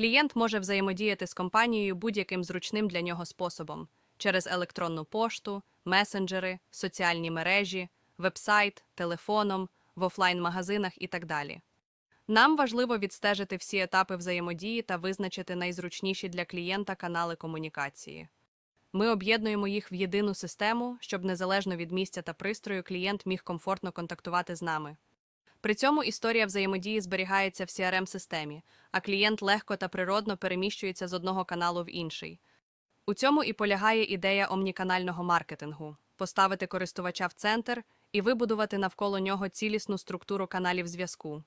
Клієнт може взаємодіяти з компанією будь-яким зручним для нього способом через електронну пошту, месенджери, соціальні мережі, вебсайт, телефоном, в офлайн-магазинах і так далі. Нам важливо відстежити всі етапи взаємодії та визначити найзручніші для клієнта канали комунікації. Ми об'єднуємо їх в єдину систему, щоб незалежно від місця та пристрою клієнт міг комфортно контактувати з нами. При цьому історія взаємодії зберігається в CRM-системі, а клієнт легко та природно переміщується з одного каналу в інший. У цьому і полягає ідея омніканального маркетингу поставити користувача в центр і вибудувати навколо нього цілісну структуру каналів зв'язку.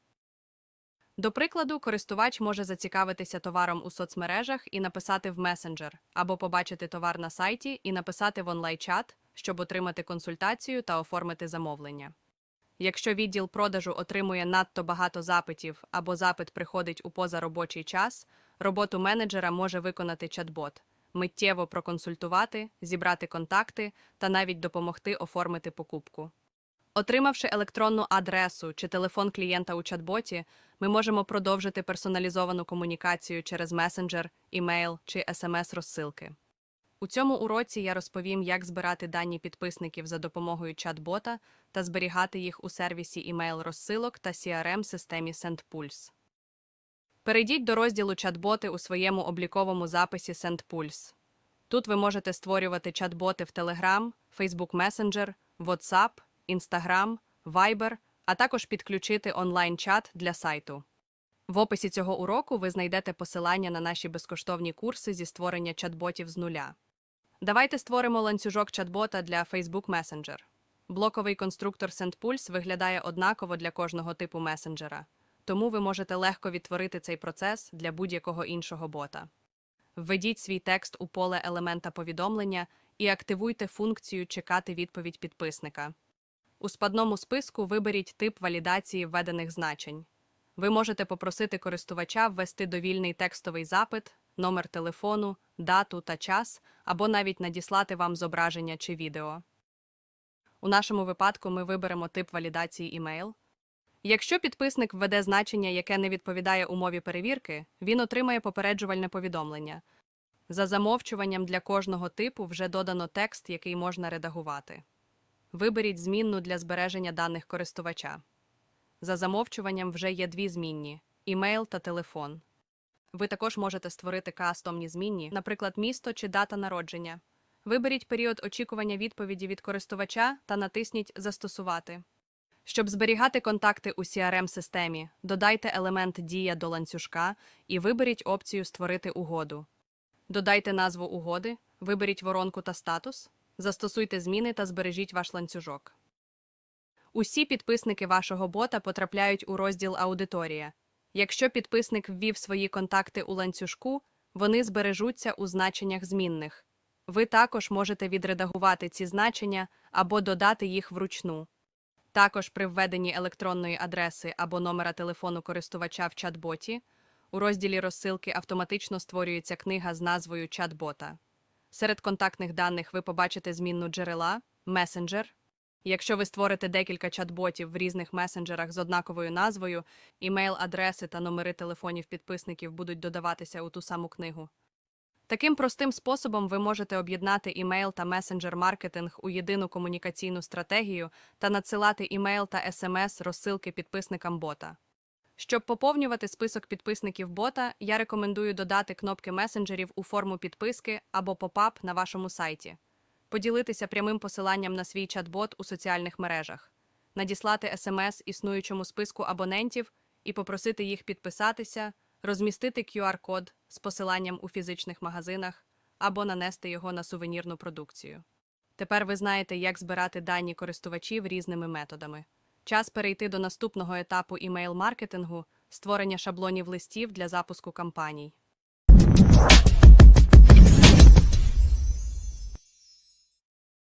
До прикладу, користувач може зацікавитися товаром у соцмережах і написати в месенджер, або побачити товар на сайті і написати в онлайн-чат, щоб отримати консультацію та оформити замовлення. Якщо відділ продажу отримує надто багато запитів або запит приходить у позаробочий час, роботу менеджера може виконати чат-бот, миттєво проконсультувати, зібрати контакти та навіть допомогти оформити покупку. Отримавши електронну адресу чи телефон клієнта у чат-боті, ми можемо продовжити персоналізовану комунікацію через месенджер, імейл чи смс-розсилки. У цьому уроці я розповім, як збирати дані підписників за допомогою чат-бота та зберігати їх у сервісі імейл-розсилок та CRM-системі SendPulse. Перейдіть до розділу чат-боти у своєму обліковому записі SendPulse. Тут ви можете створювати чат-боти в Telegram, Facebook Messenger, WhatsApp, Instagram, Viber, а також підключити онлайн-чат для сайту. В описі цього уроку ви знайдете посилання на наші безкоштовні курси зі створення чат-ботів з нуля. Давайте створимо ланцюжок чат-бота для Facebook Messenger. Блоковий конструктор SendPulse виглядає однаково для кожного типу месенджера, тому ви можете легко відтворити цей процес для будь-якого іншого бота. Введіть свій текст у поле елемента повідомлення і активуйте функцію Чекати відповідь підписника. У спадному списку виберіть тип валідації введених значень. Ви можете попросити користувача ввести довільний текстовий запит, номер телефону, дату та час, або навіть надіслати вам зображення чи відео. У нашому випадку ми виберемо тип валідації імейл. Якщо підписник введе значення, яке не відповідає умові перевірки, він отримає попереджувальне повідомлення. За замовчуванням для кожного типу вже додано текст, який можна редагувати. Виберіть змінну для збереження даних користувача. За замовчуванням вже є дві змінні імейл та телефон. Ви також можете створити кастомні змінні, наприклад, місто чи дата народження. Виберіть період очікування відповіді від користувача та натисніть Застосувати. Щоб зберігати контакти у CRM-системі, додайте елемент Дія до ланцюжка і виберіть опцію Створити угоду. Додайте назву угоди, виберіть воронку та статус, застосуйте зміни та збережіть ваш ланцюжок. Усі підписники вашого бота потрапляють у розділ Аудиторія. Якщо підписник ввів свої контакти у ланцюжку, вони збережуться у значеннях змінних. Ви також можете відредагувати ці значення або додати їх вручну. Також при введенні електронної адреси або номера телефону користувача в чат-боті у розділі розсилки автоматично створюється книга з назвою чат-бота. Серед контактних даних ви побачите змінну джерела, месенджер. Якщо ви створите декілька чат-ботів в різних месенджерах з однаковою назвою, імейл-адреси та номери телефонів підписників будуть додаватися у ту саму книгу. Таким простим способом ви можете об'єднати імейл та месенджер-маркетинг у єдину комунікаційну стратегію та надсилати імейл та смс розсилки підписникам бота. Щоб поповнювати список підписників бота, я рекомендую додати кнопки месенджерів у форму підписки або попап на вашому сайті, поділитися прямим посиланням на свій чат-бот у соціальних мережах, надіслати смс існуючому списку абонентів і попросити їх підписатися, розмістити QR-код з посиланням у фізичних магазинах або нанести його на сувенірну продукцію. Тепер ви знаєте, як збирати дані користувачів різними методами. Час перейти до наступного етапу імейл-маркетингу створення шаблонів листів для запуску кампаній.